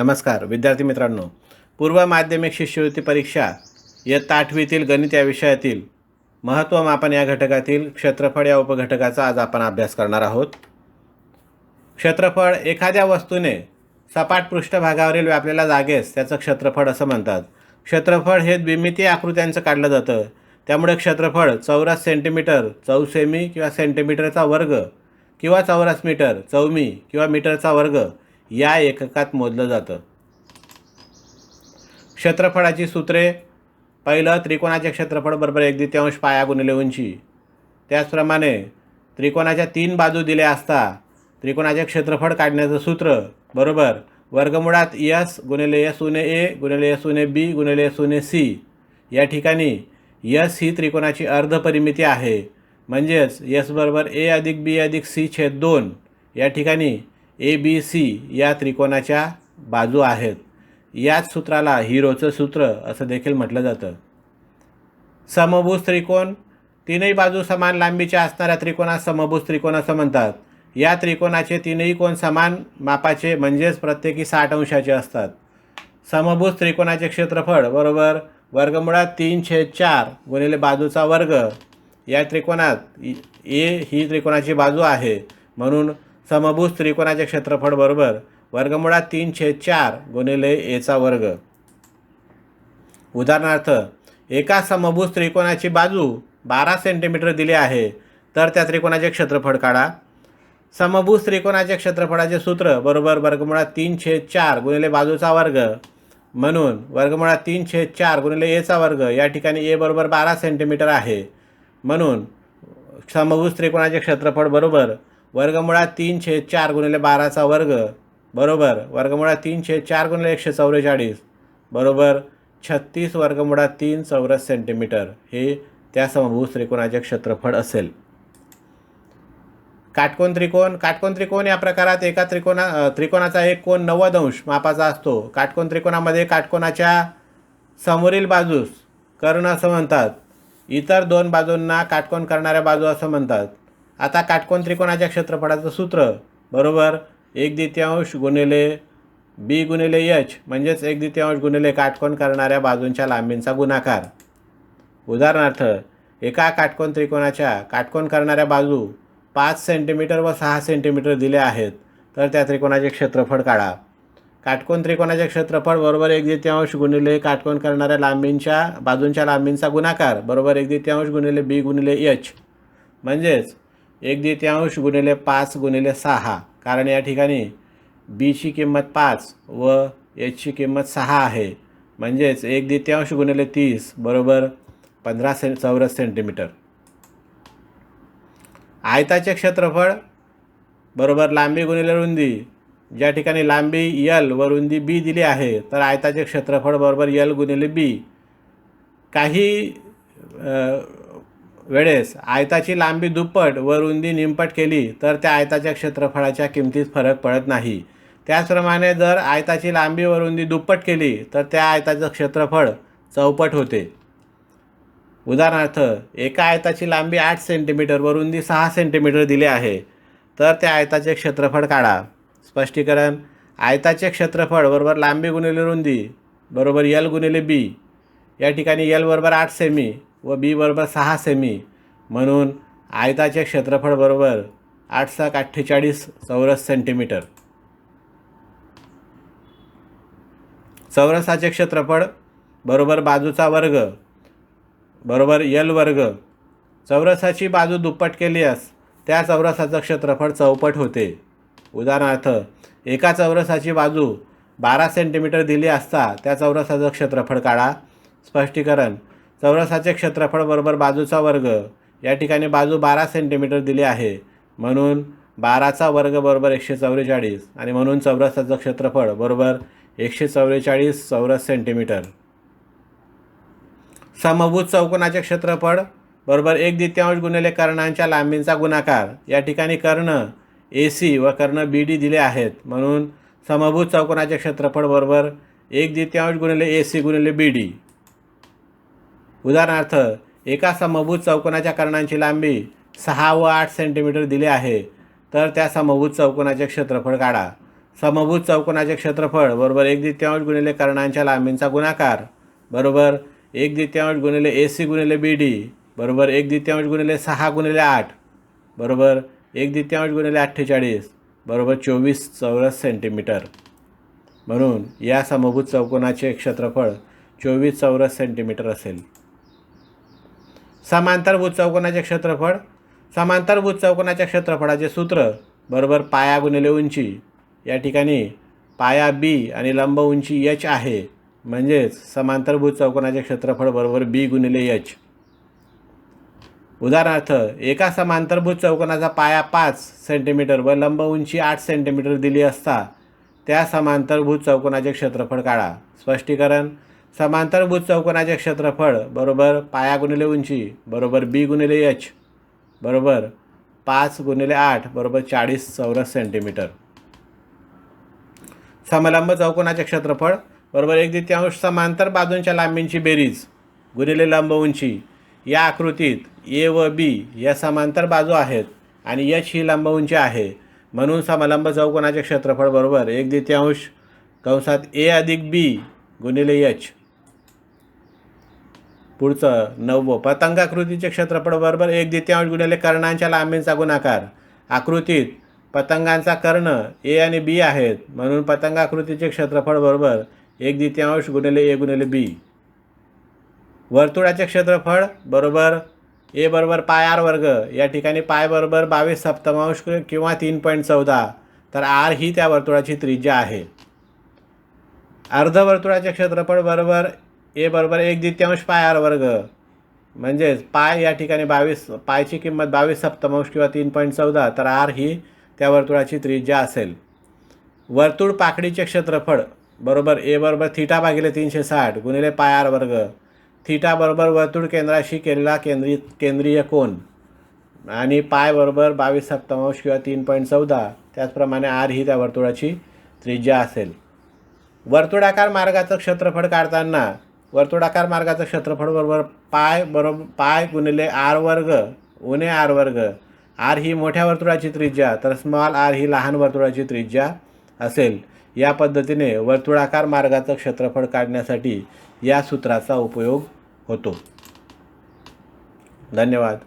नमस्कार विद्यार्थी मित्रांनो. पूर्व माध्यमिक शिष्यवृत्ती परीक्षा इयत्ता आठवीतील गणित या विषयातील महत्त्वमापन या घटकातील क्षेत्रफळ या उपघटकाचा आज आपण अभ्यास करणार आहोत. क्षेत्रफळ एखाद्या वस्तूने सपाट पृष्ठभागावरील व्यापलेल्या जागेस त्याचं क्षेत्रफळ असं म्हणतात. क्षेत्रफळ हे द्विमितीय आकृत्यांचं काढलं जातं. त्यामुळे क्षेत्रफळ चौरस सेंटीमीटर चौसेमी किंवा सेंटीमीटरचा वर्ग किंवा चौरस मीटर चौमी किंवा मीटरचा वर्ग या एककात मोजलं जातं. क्षेत्रफळाची सूत्रे पहिलं त्रिकोणाचे क्षेत्रफळ बरोबर एक द्वितीयांश पाया गुणिले उंची. त्याचप्रमाणे त्रिकोणाच्या तीन बाजू दिल्या असता त्रिकोणाचे क्षेत्रफळ काढण्याचं सूत्र बरोबर वर्गमुळात यस गुणिले यस उणे ए गुणिले यस उणे बी गुणिले यस उणे सी. या ठिकाणी यस ही त्रिकोणाची अर्धपरिमिती आहे. म्हणजेच यस बरोबर ए अधिक बी अधिक सी छेद दोन. या ठिकाणी ए बी सी या त्रिकोणाच्या बाजू आहेत. याच सूत्राला हिरोचं सूत्र असं देखील म्हटलं जातं. समभुज त्रिकोण तीनही बाजू समान लांबीच्या असणाऱ्या त्रिकोणास समभुज त्रिकोण असं म्हणतात. या त्रिकोणाचे तीनही कोण समान मापाचे म्हणजेच प्रत्येकी साठ अंशाचे असतात. समभुज त्रिकोणाचे क्षेत्रफळ बरोबर वर्गमुळात तीन छेद चार गुणिले बाजूचा वर्ग. या त्रिकोणात ए ही त्रिकोणाची बाजू आहे. म्हणून समभुज त्रिकोणाचे क्षेत्रफळ बरोबर वर्गमुळात तीन छेद चार गुणिले एचा वर्ग. उदाहरणार्थ एका समभुज त्रिकोणाची बाजू बारा सेंटीमीटर दिली आहे तर त्या त्रिकोणाचे क्षेत्रफळ काढा. समभुज त्रिकोणाच्या क्षेत्रफळाचे सूत्र बरोबर वर्गमुळात तीन छेद चार गुणिले बाजूचा वर्ग. म्हणून वर्गमुळात तीन छेद चार गुणिले एचा वर्ग या ठिकाणी ए बरोबर बारा सेंटीमीटर आहे. म्हणून समभुज त्रिकोणाचे क्षेत्रफळ बरोबर वर्गमुळात तीन छेद चार गुणिले बाराचा वर्ग बरोबर? वर्गमुळात तीन छेद चार गुणिले एकशे चौवेचाळीस बरोबर? छत्तीस वर्गमुळात तीन चौरस सेंटीमीटर. हे त्या समभुज त्रिकोणाचे क्षेत्रफळ असेल. काटकोन त्रिकोण काटकोन त्रिकोण या प्रकारात एका त्रिकोणा त्रिकोणाचा एक कोण नव्वद अंश मापाचा असतो. काटकोन त्रिकोणामध्ये काटकोणाच्या समोरील बाजूस कर्ण असं म्हणतात. इतर दोन बाजूंना काटकोन करणाऱ्या बाजू असं म्हणतात. आता काटकोन त्रिकोणाच्या क्षेत्रफळाचं सूत्र बरोबर? एक द्वितीयांश गुणिले बी गुणिले एच म्हणजेच एक द्वितीयांश गुणिले काटकोन करणाऱ्या बाजूंच्या लांबींचा गुणाकार. उदाहरणार्थ एका काटकोन त्रिकोणाच्या काटकोन करणाऱ्या बाजू पाच सेंटीमीटर व सहा सेंटीमीटर दिले आहेत तर त्या त्रिकोणाचे क्षेत्रफळ काढा. काटकोन त्रिकोणाचे क्षेत्रफळ बरोबर एक द्वितीयांश गुणिले काटकोन करणाऱ्या लांबींच्या बाजूंच्या लांबींचा गुणाकार बरोबर एक द्वितीयांश गुणिले बी गुणिले एच. म्हणजेच एक द्वितीयांश गुणिले पाच गुणिले सहा. कारण या ठिकाणी बीची किंमत पाच व एचची किंमत सहा आहे. म्हणजेच एक द्वितीयांश गुणिले तीस बरोबर पंधरा से चौरस सेंटीमीटर. आयताचे क्षेत्रफळ बरोबर लांबी गुणिले रुंदी. ज्या ठिकाणी लांबी यल व रुंदी बी दिली आहे तर आयताचे क्षेत्रफळ बरोबर यल गुणिले बी काही वेळेस आयताची लांबी दुप्पट व रुंदी निमपट केली तर त्या आयताच्या क्षेत्रफळाच्या किमतीत फरक पडत नाही. त्याचप्रमाणे जर आयताची लांबी व रुंदी दुप्पट केली तर त्या आयताचं क्षेत्रफळ चौपट होते. उदाहरणार्थ एका आयताची लांबी आठ सेंटीमीटर व रुंदी सहा सेंटीमीटर दिली आहे तर त्या आयताचे क्षेत्रफळ काढा. स्पष्टीकरण आयताचे क्षेत्रफळ बरोबर लांबी गुणिले रुंदी बरोबर यल गुणिले बी या ठिकाणी यल बरोबर आठ सेमी व बी बरोबर सहा सेमी म्हणून आयताचे क्षेत्रफळ बरोबर आठ सात अठ्ठेचाळीस चौरस सेंटीमीटर चौरसाचे क्षेत्रफळ बरोबर बाजूचा वर्ग बरोबर यल वर्ग. चौरसाची बाजू दुप्पट केली अस त्या चौरसाचं क्षेत्रफळ चौपट होते. उदाहरणार्थ एका चौरसाची बाजू बारा सेंटीमीटर दिली असता त्या चौरसाचं क्षेत्रफळ काढा. स्पष्टीकरण चौरसाचे क्षेत्रफळ बरोबर बाजूचा वर्ग. या ठिकाणी बाजू बारा सेंटीमीटर दिली आहे. म्हणून बाराचा वर्ग बरोबर एकशे चौवेचाळीस आणि म्हणून चौरसाचं क्षेत्रफळ बरोबर एकशे चौवेचाळीस चौरस सेंटीमीटर समभूत चौकोनाचे क्षेत्रफळ बरोबर एक द्वितीयांश गुणिले कर्णांच्या लांबींचा गुणाकार. या ठिकाणी कर्ण ए सी व कर्ण बी डी दिले आहेत. म्हणून समभूत चौकोनाचे क्षेत्रफळ बरोबर एक द्वितीयांश गुणिले ए सी गुणिले बी डी. उदाहरणार्थ एका समभूत चौकोनाच्या कर्णांची लांबी सहा व आठ सेंटीमीटर दिली आहे तर त्या समभूत चौकोनाचे क्षेत्रफळ काढा. समभूत चौकोनाचे क्षेत्रफळ बरोबर एक द्वितीयांश गुणिले कर्णांच्या लांबींचा गुणाकार बरोबर एक द्वितीयांश गुणिले ए सी गुणिले बी डी बरोबर एक द्वितीयांश गुणिले सहा गुणिले आठ बरोबर एक द्वितीयांश गुणिले अठ्ठेचाळीस बरोबर चोवीस चौरस सेंटीमीटर. म्हणून या समभूत चौकोनाचे क्षेत्रफळ चोवीस चौरस सेंटीमीटर असेल. समांतरभूत चौकोनाचे क्षेत्रफळ समांतरभूत चौकोनाच्या क्षेत्रफळाचे सूत्र बरोबर पाया गुणिले उंची. या ठिकाणी पाया बी आणि लंब उंची एच आहे. म्हणजेच समांतरभूत चौकोनाचे क्षेत्रफळ बरोबर बी गुणिले एच उदाहरणार्थ एका समांतरभूत चौकोनाचा पाया पाच सेंटीमीटर व लंब उंची आठ सेंटीमीटर दिली असता त्या समांतरभूत चौकोनाचे क्षेत्रफळ काढा. स्पष्टीकरण समांतरभूत चौकोनाचे क्षेत्रफळ बरोबर पाया गुणिले उंची बरोबर बी गुणिले एच बरोबर पाच गुणिले आठ बरोबर चाळीस चौरस सेंटीमीटर. समलंब चौकोनाचे क्षेत्रफळ बरोबर एक द्वितीयांश समांतर बाजूंच्या लांबींची बेरीज गुणिले लंब उंची. या आकृतीत ए व बी या समांतर बाजू आहेत आणि एच ही लंब उंची आहे. म्हणून समलंब चौकोनाचे क्षेत्रफळ बरोबर एक द्वितीयांश कंसात ए अधिक बी गुणिले एच. पुढचं नववं. पतंगाकृतीचे क्षेत्रफळ बरोबर एक द्वितीयांश गुणिले कर्णांच्या लांबींचा गुणाकार. आकृतीत पतंगांचा कर्ण ए आणि बी आहेत. म्हणून पतंगाकृतीचे क्षेत्रफळ बरोबर एक द्वितीयांश गुणिले ए गुणिले बी. वर्तुळाचे क्षेत्रफळ बरोबर ए बरोबर पाय आर वर्ग. या ठिकाणी पाय बरोबर बावीस सप्तमांश किंवा तीन पॉईंट चौदा. तर आर ही त्या वर्तुळाची त्रिज्या आहे. अर्धवर्तुळाचे क्षेत्रफळ बरोबर ए बरोबर एक द्वितीयांश पाय आर वर्ग. म्हणजेच पाय या ठिकाणी बावीस पायची किंमत बावीस सप्तमांश किंवा तीन पॉईंट चौदा तर आर ही त्या वर्तुळाची त्रिज्या असेल. वर्तुळ पाकडीचे क्षेत्रफळ बरोबर ए बरोबर थिटा भागिले तीनशे साठ गुणिले पाय आर वर्ग. थिटा बरोबर वर्तुळ केंद्राशी केलेला केंद्रीय केंद्रीय कोन. आणि पाय बरोबर बावीस सप्तमांश किंवा तीन पॉईंट चौदा त्याचप्रमाणे आर ही त्या वर्तुळाची त्रिज्या असेल. वर्तुळाकार मार्गाचं क्षेत्रफळ काढताना वर्तुळाकार मार्गाचं क्षेत्रफळ बरोबर पाय बरोबर पाय गुणिले आर वर्ग उणे आर वर्ग. आर ही मोठ्या वर्तुळाची त्रिज्या तर स्मॉल आर ही लहान वर्तुळाची त्रिज्या असेल. या पद्धतीने वर्तुळाकार मार्गाचं क्षेत्रफळ काढण्यासाठी या सूत्राचा उपयोग होतो. धन्यवाद.